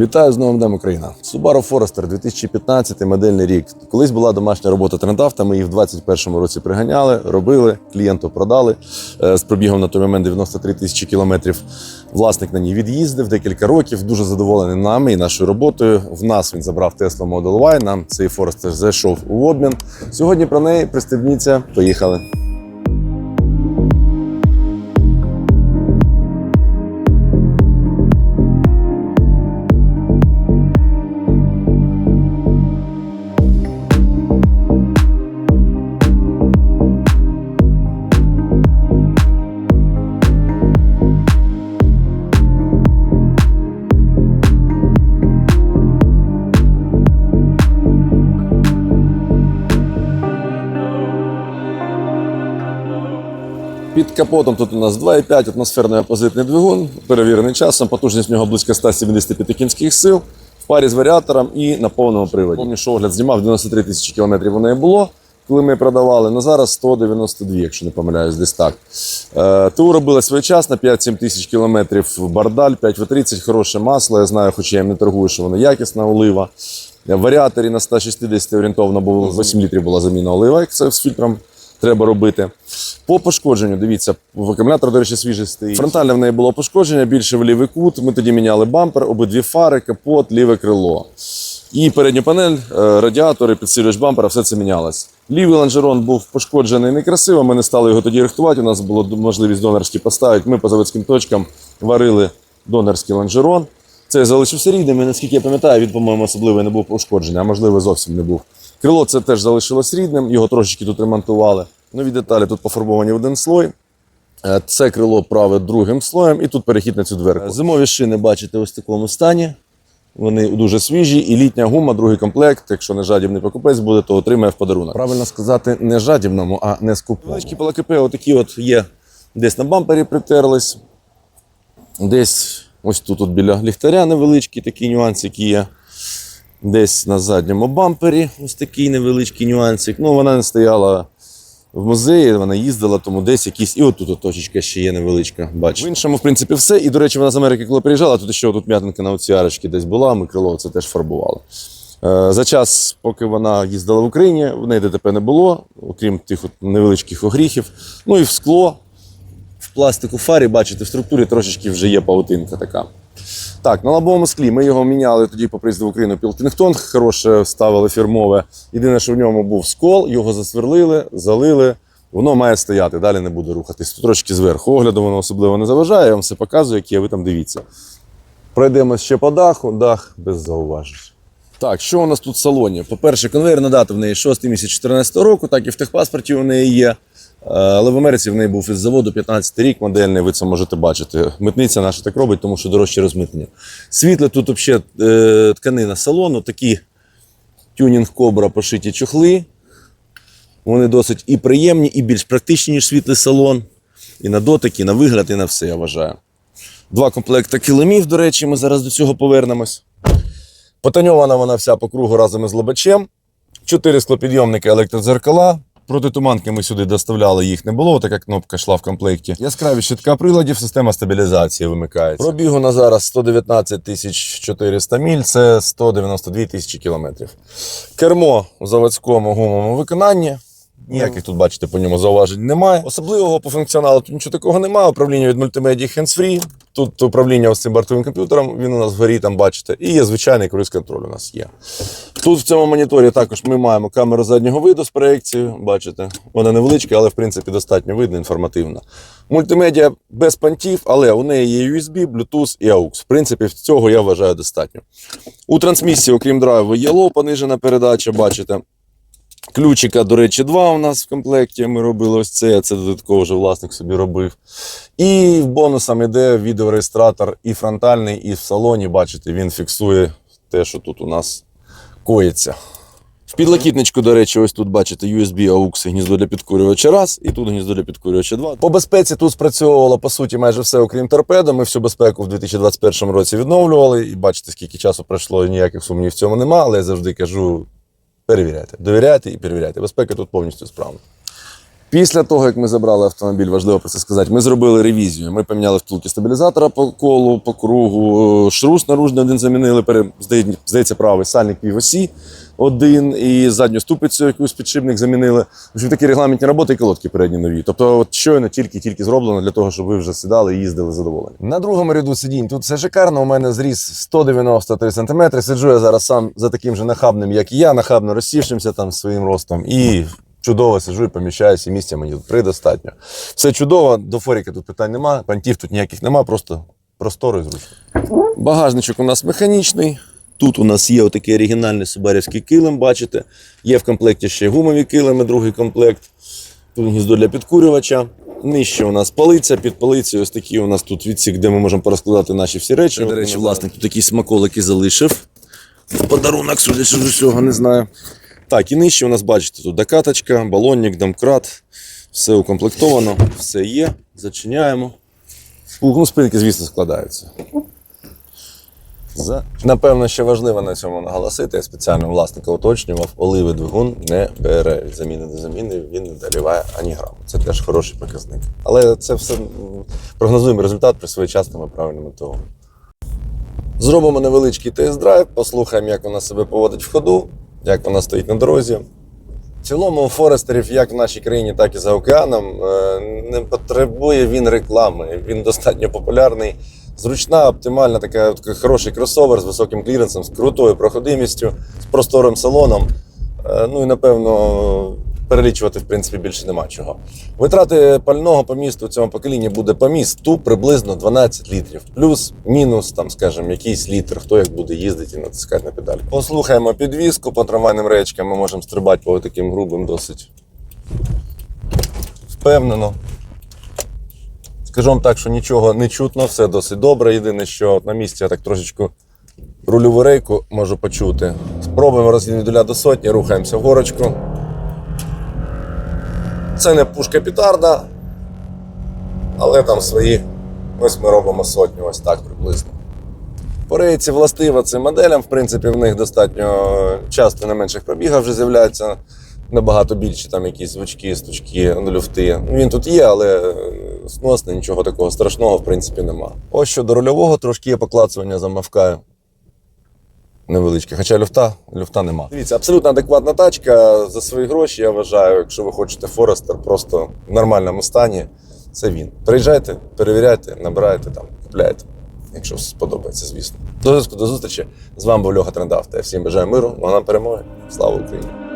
Вітаю з новим днем Україна. Subaru Forester 2015 модельний рік. Колись була домашня робота трендавта. Ми її в 2021 році приганяли, робили, клієнту продали е, з пробігом на той момент 93 тисячі кілометрів. Власник на ній від'їздив декілька років. Дуже задоволений нами і нашою роботою. В нас він забрав Tesla Model Y. Нам цей Forester зайшов у обмін. Сьогодні про неї пристебніться. Поїхали. Капотом тут у нас 2,5 атмосферний опозитний двигун, перевірений часом, потужність в нього близько 175 кінських сил, в парі з варіатором і на повному приводі. Що огляд знімав 93 тисячі кілометрів у неї було, коли ми продавали. На зараз 192, якщо не помиляюсь, десь так. Е, ТУ робила своєчасно, 5-7 тисяч кілометрів бардаль, 5В30, хороше масло. Я знаю, хоч я їм не торгую, що воно якісна олива. В варіаторі на 160 орієнтовно було 8 літрів була заміна олива, як це з фільтром треба робити. По пошкодженню, дивіться, в акумулятор, до речі, свіжий стоїть. Фронтальне в неї було пошкодження, більше в лівий кут. Ми тоді міняли бампер, обидві фари, капот, ліве крило. І передню панель, е, радіатори, підсилювач бампера, все це мінялось. Лівий лонжерон був пошкоджений некрасиво. Ми не стали його тоді рихтувати. У нас була можливість донорський поставити. Ми по заводським точкам варили донорський лонжерон. Це залишився рідним, і наскільки я пам'ятаю, він, по-моєму, особливо не був пошкоджений, а можливо, зовсім не був. Крило це теж залишилось рідним, його трошечки тут ремонтували. Нові деталі тут пофарбовані в один слой. Е, Це крило праве другим слоєм, і тут перехід на цю дверку. Зимові шини бачите ось в такому стані. Вони дуже свіжі, і літня гума, другий комплект. Якщо не жадібний покупець буде, то отримає в подарунок. Правильно сказати, не жадібному, а не скупому. Величкі полакипи отакі от є. Десь на бампері притерлись, десь ось тут от біля ліхтаря невеличкі такі нюансики є. Десь на задньому бампері ось такий невеличкий нюансик. Ну, вона не стояла в музеї, вона їздила, тому десь якісь. І отут от точечка ще є невеличка. Бачите. В іншому, в принципі, все. І, до речі, вона з Америки, коли приїжджала, тут ще тут м'ятинка на оці арочки десь була, ми крило це теж фарбували. Е, За час, поки вона їздила в Україні, в неї ДТП не було, окрім тих от невеличких огріхів. Ну і в скло, в пластику фарі, бачите, в структурі трошечки вже є павутинка така. Так, на лобовому склі ми його міняли тоді по приїзду в Україну Пілкінгтон, хороше ставили фірмове. Єдине, що в ньому був скол, його засверлили, залили. Воно має стояти, далі не буде рухатись. Тут трошки зверху. Огляду воно особливо не заважає, я вам все показую, які ви там дивіться. Пройдемо ще по даху, дах без зауважень. Так, що у нас тут в салоні? По-перше, конвейерна дата в неї 6 місяць 2014 року, так і в техпаспорті у неї є. Але в Америці в неї був із заводу 15 рік модельний, ви це можете бачити. Митниця наша так робить, тому що дорожче розмитнення. Світле тут взагалі е, тканина салону, такі тюнінг кобра пошиті чохли. Вони досить і приємні, і більш практичні, ніж світлий салон. І на дотик, і на вигляд, і на все, я вважаю. Два комплекти килимів, до речі, ми зараз до цього повернемось. Потоньована вона вся по кругу разом із лобачем. Чотири склопідйомники електродзеркала. Протитуманки ми сюди доставляли, їх не було, така кнопка йшла в комплекті. Яскраві щитка приладів, система стабілізації вимикається. Пробігу на зараз 119 тисяч 400 міль, це 192 тисячі кілометрів. Кермо в заводському гумовому виконанні. Ніяких тут, бачите, по ньому зауважень немає. Особливого по функціоналу тут нічого такого немає. Управління від мультимедії hands-free. Тут управління ось цим бортовим комп'ютером, він у нас вгорі там бачите. І є звичайний круїз контроль у нас є. Тут в цьому моніторі також ми маємо камеру заднього виду з проекцією. Бачите, вона невеличка, але в принципі достатньо видно, інформативна. Мультимедіа без пантів, але у неї є USB, Bluetooth і AUX. В принципі, цього я вважаю достатньо. У трансмісії, окрім драйву, є лоу, понижена передача, бачите. Ключика, до речі, два у нас в комплекті. Ми робили ось це, це додатково вже власник собі робив. І в бонусам іде відеореєстратор і фронтальний, і в салоні. Бачите, він фіксує те, що тут у нас коїться. В підлокітничку, до речі, ось тут бачите USB AUX гніздо для підкурювача раз, і тут гніздо для підкурювача два. По безпеці тут спрацьовувало по суті майже все, окрім торпедо. Ми всю безпеку в 2021 році відновлювали. І бачите, скільки часу пройшло, ніяких сумнів в цьому немає, але я завжди кажу: перевіряйте, довіряйте і перевіряйте. Безпека тут повністю справна. Після того, як ми забрали автомобіль, важливо про це сказати, ми зробили ревізію. Ми поміняли втулки стабілізатора по колу, по кругу, шрус наружний один замінили, здається, правий сальник півосі один і задню ступицю якусь підшипник замінили. В общем, такі регламентні роботи і колодки передні нові. Тобто, от щойно тільки-тільки зроблено для того, щоб ви вже сідали і їздили задоволені. На другому ряду сидінь тут все шикарно. У мене зріс 193 см. Сиджу я зараз сам за таким же нахабним, як і я, нахабно розсівшимся там своїм ростом. І чудово сиджу і поміщаюся, і місця мені тут предостатньо. Все чудово, до форіки тут питань нема, пантів тут ніяких нема, просто просторо і зручно. Багажничок у нас механічний. Тут у нас є отакий оригінальний субарівський килим, бачите. Є в комплекті ще гумові килими, другий комплект. Тут гніздо для підкурювача. Нижче у нас полиця, під полицею ось такий у нас тут відсік, де ми можемо порозкладати наші всі речі. До речі, власник тут такі смаколики залишив. Подарунок, судячи з усього, не знаю. Так, і нижче у нас, бачите, тут докаточка, балонник, домкрат. Все укомплектовано, все є. Зачиняємо. Ну, спинки, звісно, складаються. За... Напевно, ще важливо на цьому наголосити. Я спеціально власника уточнював, оливи двигун не бере від заміни до заміни, він не доливає ані граму. Це теж хороший показник. Але це все прогнозуємо результат при своєчасному правильному ТО. Зробимо невеличкий тест-драйв, послухаємо, як вона себе поводить в ходу, як вона стоїть на дорозі. В цілому Форестерів, як в нашій країні, так і за океаном, е, не потребує він реклами. Він достатньо популярний. Зручна, оптимальна, така, така хороший кросовер з високим кліренсом, з крутою проходимістю, з просторим салоном. Е, Ну і напевно перелічувати в принципі більше нема чого. Витрати пального по місту в цьому поколінні буде по місту приблизно 12 літрів. Плюс, мінус, там, скажімо, якийсь літр, хто як буде їздити і натискати на педалі. Послухаємо підвізку по трамвайним речкам. Ми можемо стрибати по таким грубим досить впевнено. Скажу вам так, що нічого не чутно, все досить добре. Єдине, що на місці я так трошечку рульову рейку можу почути. Спробуємо розгін від до сотні, рухаємося в горочку. Це не пушка петарда, але там свої. Ось ми робимо сотню, ось так приблизно. По рейці властива цим моделям, в принципі, в них достатньо часто на менших пробігах вже з'являються набагато більші там якісь звучки, стучки, люфти. Він тут є, але е, сносний, нічого такого страшного, в принципі, нема. Ось щодо рульового, трошки є поклацування замовкаю. Невеличке, хоча люфта, люфта нема. Дивіться, абсолютно адекватна тачка за свої гроші. Я вважаю, якщо ви хочете Форестер просто в нормальному стані, це він. Приїжджайте, перевіряйте, набирайте там, купляйте, якщо сподобається, звісно. До зв'язку, до зустрічі. З вами був Льоха Трендавта. Я всім бажаю миру, вона перемоги. Слава Україні!